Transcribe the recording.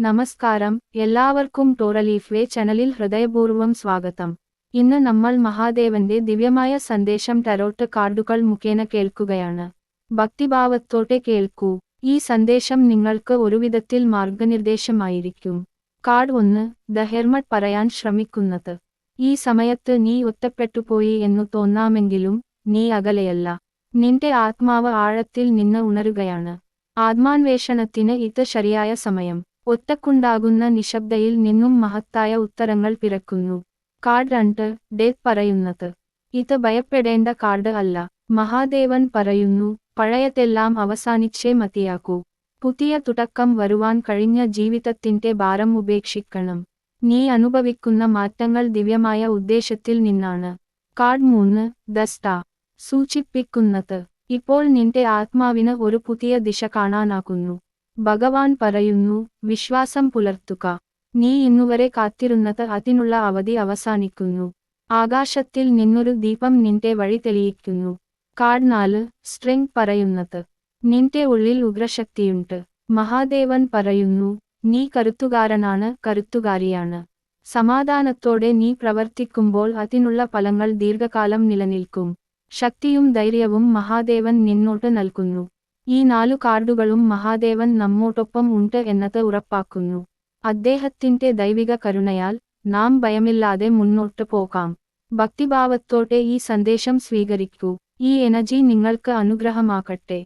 നമസ്കാരം. എല്ലാവർക്കും ടോറലീഫ് വേ ചാനലിൽ ഹൃദയപൂർവം സ്വാഗതം. ഇന്ന് നമ്മൾ മഹാദേവന്റെ ദിവ്യമായ സന്ദേശം ടരോട്ട് കാർഡുകൾ മുഖേന കേൾക്കുകയാണ്. ഭക്തിഭാവത്തോടെ കേൾക്കൂ. ഈ സന്ദേശം നിങ്ങൾക്ക് ഒരുവിധത്തിൽ മാർഗനിർദ്ദേശമായിരിക്കും. കാർഡ് ഒന്ന് ദ ഹെർമട്ട് പറയാൻ ശ്രമിക്കുന്നത്. ഈ സമയത്ത് നീ ഒറ്റപ്പെട്ടുപോയി എന്നു തോന്നാമെങ്കിലും നീ അകലെയല്ല. നിന്റെ ആത്മാവ് ആഴത്തിൽ നിന്ന് ഉണരുകയാണ്. ആത്മാന്വേഷണത്തിന് ഇത് ശരിയായ സമയം. ഒറ്റക്കുണ്ടാകുന്ന നിശബ്ദയിൽ നിന്നും മഹത്തായ ഉത്തരങ്ങൾ പിറക്കുന്നു. കാർഡ് രണ്ട് ഡേ പറയുന്നത്. ഇത് ഭയപ്പെടേണ്ട കാർഡ് അല്ല. മഹാദേവൻ പറയുന്നു പഴയതെല്ലാം അവസാനിച്ചേ മതിയാക്കൂ പുതിയ തുടക്കം വരുവാൻ കഴിഞ്ഞ ജീവിതത്തിന്റെ ഭാരം ഉപേക്ഷിക്കണം. നീ അനുഭവിക്കുന്ന മാറ്റങ്ങൾ ദിവ്യമായ ഉദ്ദേശത്തിൽ നിന്നാണ്. കാർഡ് മൂന്ന് ദസ്ത. സൂചിപ്പിക്കുന്നത് ഇപ്പോൾ നിന്റെ ആത്മാവിന് ഒരു പുതിയ ദിശ കാണാനാകുന്നു. ഭഗവാൻ പറയുന്നു വിശ്വാസം പുലർത്തുക. നീ ഇന്നുവരെ കാത്തിരുന്നത് അതിനുള്ള അവധി അവസാനിക്കുന്നു. ആകാശത്തിൽ നിന്നൊരു ദീപം നിന്റെ വഴി തെളിയിക്കുന്നു. കാർഡ് നാല് സ്ട്രിങ് പറയുന്നത്. നിന്റെ ഉള്ളിൽ ഉഗ്രശക്തിയുണ്ട്. മഹാദേവൻ പറയുന്നു നീ കരുത്തുകാരനാണ് കരുത്തുകാരിയാണ്. സമാധാനത്തോടെ നീ പ്രവർത്തിക്കുമ്പോൾ അതിനുള്ള ഫലങ്ങൾ ദീർഘകാലം നിലനിൽക്കും. ശക്തിയും ധൈര്യവും മഹാദേവൻ നിന്നോട്ട് നൽകുന്നു. ഈ നാലു കാർഡുകളും മഹാദേവൻ നമ്മോടൊപ്പം ഉണ്ട് എന്നത് ഉറപ്പാക്കുന്നു. അദ്ദേഹത്തിന്റെ ദൈവിക കരുണയാൽ നാം ഭയമില്ലാതെ മുന്നോട്ട് പോകാം. ഭക്തിഭാവത്തോടെ ഈ സന്ദേശം സ്വീകരിക്കൂ. ഈ എനർജി നിങ്ങൾക്ക് അനുഗ്രഹമാകട്ടെ.